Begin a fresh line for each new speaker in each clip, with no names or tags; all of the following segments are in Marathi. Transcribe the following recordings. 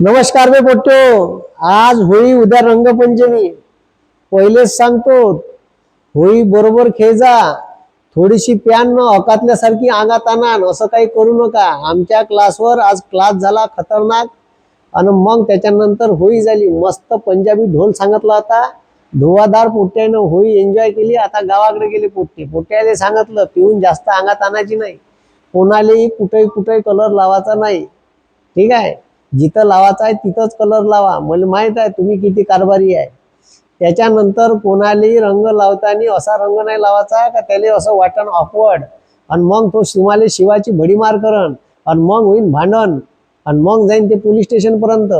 नमस्कार मी पोट्टो. आज होळी उद्या रंगपंचमी. पहिलेच सांगतो होळी बरोबर खेळजा थोडीशी प्यान न अकातल्यासारखी अंगात आणान असं काही करू नका. आमच्या क्लासवर आज क्लास झाला खतरनाक. आणि मग त्याच्यानंतर होळी झाली. मस्त पंजाबी ढोल सांगितला होता. धुवाधार पोट्ट्यानं होळी एन्जॉय केली. आता गावाकडे गेले पोट्टे. पोट्याले सांगितलं पिऊन जास्त अंगात आणायची नाही. कोणालाही कुठेही कुठेही कलर लावायचा नाही. ठीक आहे? जिथं लावायचा आहे तिथंच कलर लावा. मला माहीत आहे तुम्ही किती कारभारी आहे. त्याच्यानंतर कोणालाही रंग लावताना असा रंग नाही लावायचा का त्याला असं वाटण ऑफवर्ड आणि मग तो तुम्हाला शिवाची भडीमार करण. आणि मग होईन भांडण. आणि मग जाईन ते पोलीस स्टेशनपर्यंत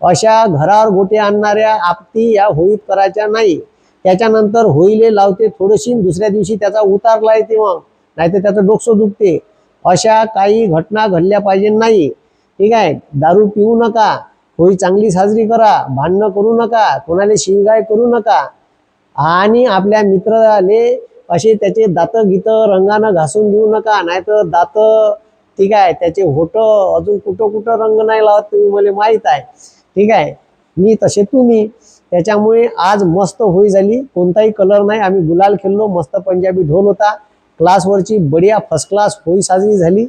अशा घरावर गोटे आणणाऱ्या आपती या होळीत करायच्या नाही. त्याच्यानंतर होईले लावते थोडीशी दुसऱ्या दिवशी त्याचा उतारला येते मग. नाहीतर त्याचं डोकसं दुखते. अशा काही घटना घडल्या पाहिजे नाही. ठीक आहे? दारू पिऊ नका. होळी चांगली साजरी करा. भांडणं करू नका. कोणाला शिवगाय करू नका. आणि आपल्या मित्राले असे त्याचे दात गीत रंगानं घासून देऊ नका. नाहीतर दात ठीक आहे त्याचे होट अजून कुठं कुठं रंग नाही लावत तुम्ही मला माहीत आहे. ठीक आहे? मी तसे तुम्ही. त्याच्यामुळे आज मस्त होळी झाली. कोणताही कलर नाही. आम्ही गुलाल खेळलो. मस्त पंजाबी ढोल होता. क्लासवरची बढिया फर्स्ट क्लास होळी साजरी झाली.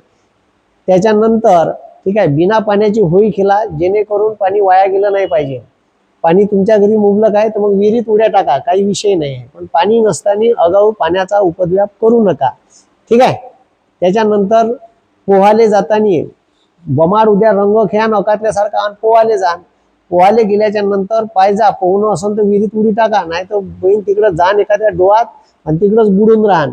त्याच्यानंतर ठीक आहे बिना पाण्याची होळी खेळा जेणेकरून पाणी वाया गेलं नाही पाहिजे. पाणी तुमच्या घरी मुबलक आहे तर मग विहिरीत उड्या टाका काही विषय नाही. आहे पण पाणी नसताना अगाऊ पाण्याचा उपद्व्याप करू नका. ठीक आहे? त्याच्यानंतर पोहाले जाताना बमार उद्या रंग खेळा नकातल्यासारखा आणि पोहाले जा. पोहाले गेल्याच्यानंतर पायजा पोहणं असेल तर विहिरीत उडी टाका नाही तर बहीण तिकडं जाण एखाद्या डोळ्यात आणि तिकडंच बुडून राहण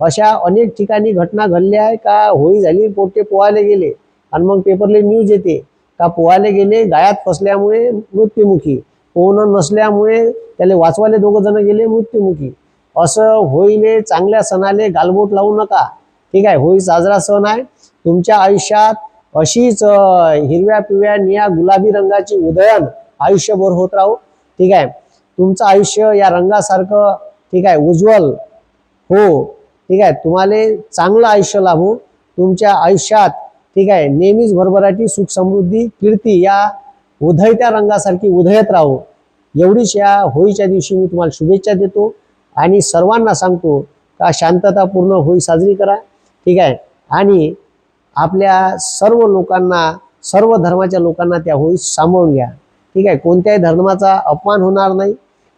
अशा अनेक ठिकाणी घटना घडल्या आहे का? होळी झाली पोटे पोहायला गेले. आणि मग पेपरले न्यूज येते. का पोहायला गेले गायात फसल्यामुळे मृत्युमुखी. पोहणं नसल्यामुळे त्याला वाचवायला दोघं जण गेले मृत्युमुखी. असं होईले चांगल्या सणाले गालबोट लावू नका. ठीक आहे होळी साजरा सण आहे. तुमच्या आयुष्यात अशीच हिरव्या पिवळ्या निळ्या गुलाबी रंगाची उदयन आयुष्यभर होत राहू. ठीक आहे तुमचं आयुष्य या रंगासारखं ठीक आहे उज्ज्वल हो. ठीक आहे तुम्हाला चांगलं आयुष्य लाभू. तुमच्या आयुष्यात ठीक आहे. नेहमीच भरभराटी सुख समृद्धी कीर्ती या उधळत्या रंगासारखी उधळत राहो. एवढीच या होळीच्या दिवशी मी तुम्हाला शुभेच्छा देतो आणि सर्वांना सांगतो का शांततापूर्ण होळी साजरी करा. ठीक आहे. आणि आपल्या सर्व लोकांना सर्व धर्माच्या लोकांना त्या होळी सांभाळून घ्या. ठीक आहे. कोणत्याही धर्माचा अपमान होणार नाही.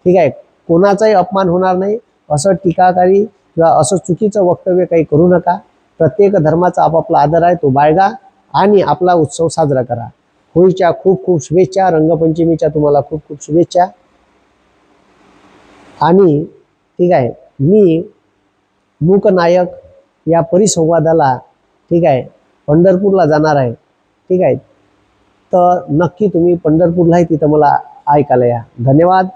ठीक आहे. कोणाचाही अपमान होणार नाही. असं टीकाकारी किंवा असं चुकीचं वक्तव्य काही करू नका. प्रत्येक धर्माचा आपापला आदर आहे तो बाळगा आणि आपला उत्सव साजरा करा. होळीच्या खूप खूप शुभेच्छा रंगपंचमीच्या तुम्हाला खूप खूप शुभेच्छा. आणि ठीक आहे मी मूकनायक या परिसंवादाला ठीक आहे पंढरपूरला जाणार आहे. ठीक आहे तर नक्की तुम्ही पंढरपूरलाही तिथं मला ऐकायला या. धन्यवाद.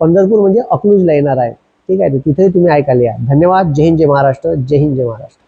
पंढरपूर म्हणजे अकलूजला येणार आहे. ठीक आहे तर तिथेही तुम्ही ऐकायला या. धन्यवाद. जय हिंद जय महाराष्ट्र. जय हिंद जय महाराष्ट्र.